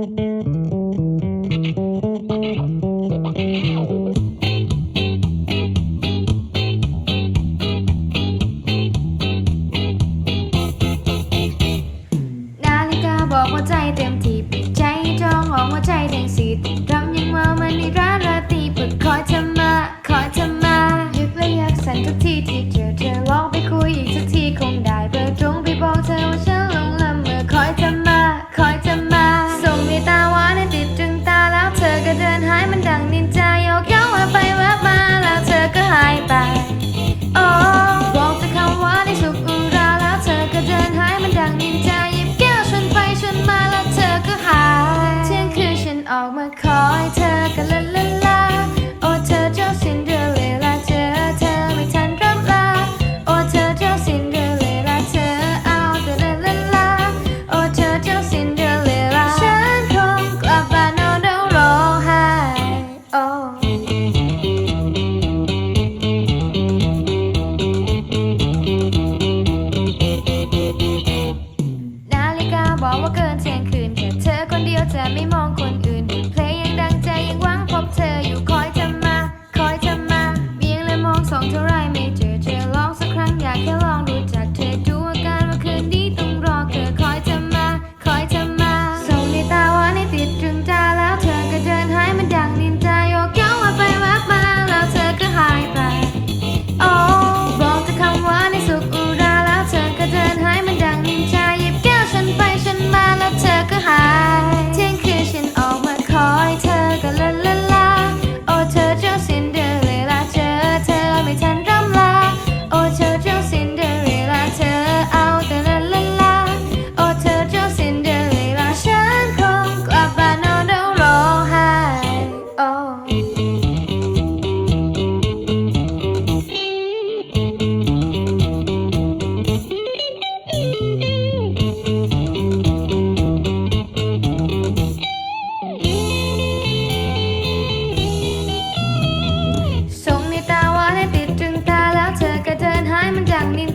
นาฬิกาบอกว่าใจเต็มที่ปิดใจจองหองว่าใจแดงสีติดรำยังเมามันนรัก อกมาคอยเธอกันละละลาโอ้เธอเจ้าซินเดอเรลล่าเธอเธอไม่ทันรับลาโอ้เธอเจ้าซินเดอเรลล่าเธอเอาแต่ละละลาโอ้เธอเจ้าซินเดอเรลล่าฉันคงกลับบ้านนอนแล้วร้องไห้โอ้นาฬิกาบอกว่าเกินเที่ยงคืนแค่เธอคนเดียวจะไม่มองคน நின்